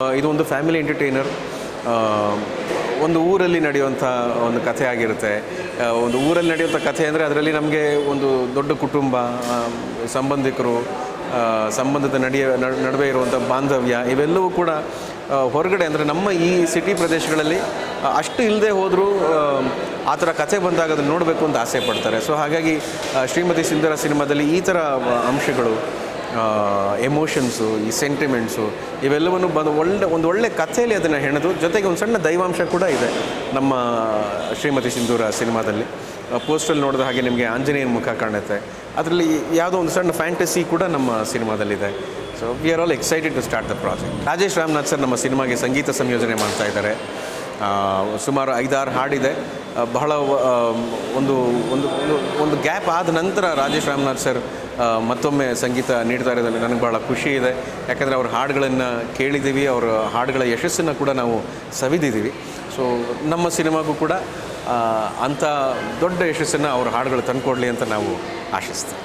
ಇದು ಒಂದು family entertainer. ಒಂದು ಊರಲ್ಲಿ ನಡೆಯುವಂಥ ಒಂದು ಕಥೆ ಆಗಿರುತ್ತೆ. ಒಂದು ಊರಲ್ಲಿ ನಡೆಯುವಂಥ ಕಥೆ ಅಂದರೆ ಅದರಲ್ಲಿ ನಮಗೆ ಒಂದು ದೊಡ್ಡ ಕುಟುಂಬ ಸಂಬಂಧಿಕರು ಸಂಬಂಧದ ನಡೆಯ ನಡ್- ನಡುವೆ ಇರುವಂಥ ಬಾಂಧವ್ಯ ಇವೆಲ್ಲವೂ ಕೂಡ ಹೊರಗಡೆ ಅಂದರೆ ನಮ್ಮ ಈ ಸಿಟಿ ಪ್ರದೇಶಗಳಲ್ಲಿ ಅಷ್ಟು ಇಲ್ಲದೆ ಹೋದರೂ, ಆ ಥರ ಕಥೆ ಬಂದಾಗ ಅದನ್ನು ನೋಡಬೇಕು ಅಂತ ಆಸೆ ಪಡ್ತಾರೆ. ಸೊ ಹಾಗಾಗಿ ಶ್ರೀಮತಿ ಸಿಂಧರ ಸಿನಿಮಾದಲ್ಲಿ ಈ ಥರ ಅಂಶಗಳು ಎಮೋಷನ್ಸು ಈ ಸೆಂಟಿಮೆಂಟ್ಸು ಇವೆಲ್ಲವನ್ನು ಬಂದು ಒಳ್ಳೆ, ಒಂದು ಒಳ್ಳೆ ಕಥೆಯಲ್ಲಿ ಅದನ್ನು ಹೆಣೆದು, ಜೊತೆಗೆ ಒಂದು ಸಣ್ಣ ದೈವಾಂಶ ಕೂಡ ಇದೆ ನಮ್ಮ ಶ್ರೀಮತಿ ಸಿಂಧೂರ ಸಿನಿಮಾದಲ್ಲಿ. ಪೋಸ್ಟಲ್ಲಿ ನೋಡಿದ ಹಾಗೆ ನಿಮಗೆ ಆಂಜನೇಯನ ಮುಖ ಕಾಣುತ್ತೆ. ಅದರಲ್ಲಿ ಯಾವುದೋ ಒಂದು ಸಣ್ಣ ಫ್ಯಾಂಟಸಿ ಕೂಡ ನಮ್ಮ ಸಿನಿಮಾದಲ್ಲಿದೆ. So we are all excited to start the project Rajesh Ramanath sir ನಮ್ಮ ಸಿನಿಮಾಗೆ ಸಂಗೀತ ಸಂಯೋಜನೆ ಮಾಡ್ತಾ ಇದ್ದಾರೆ. ಸುಮಾರು ಐದಾರು ಹಾಡಿದೆ. ಬಹಳ ಒಂದು ಒಂದು, ಒಂದು- ಗ್ಯಾಪ್ ಆದ ನಂತರ ರಾಜೇಶ್ ರಾಮನಾಥ್ ಸರ್ ಮತ್ತೊಮ್ಮೆ ಸಂಗೀತ ನೀಡ್ತಾ ಇರೋದ್ರಲ್ಲಿ ನನಗೆ ಭಾಳ ಖುಷಿ ಇದೆ. ಯಾಕಂದರೆ ಅವ್ರ ಹಾಡುಗಳನ್ನು ಕೇಳಿದ್ದೀವಿ, ಅವರ ಹಾಡುಗಳ ಯಶಸ್ಸನ್ನು ಕೂಡ ನಾವು ಸವಿದಿದ್ದೀವಿ. ಸೊ ನಮ್ಮ ಸಿನಿಮಾಗೂ ಕೂಡ ಅಂಥ ದೊಡ್ಡ ಯಶಸ್ಸನ್ನು ಅವ್ರ ಹಾಡುಗಳು ತಂದುಕೊಡ್ಲಿ ಅಂತ ನಾವು ಆಶಿಸ್ತೀವಿ.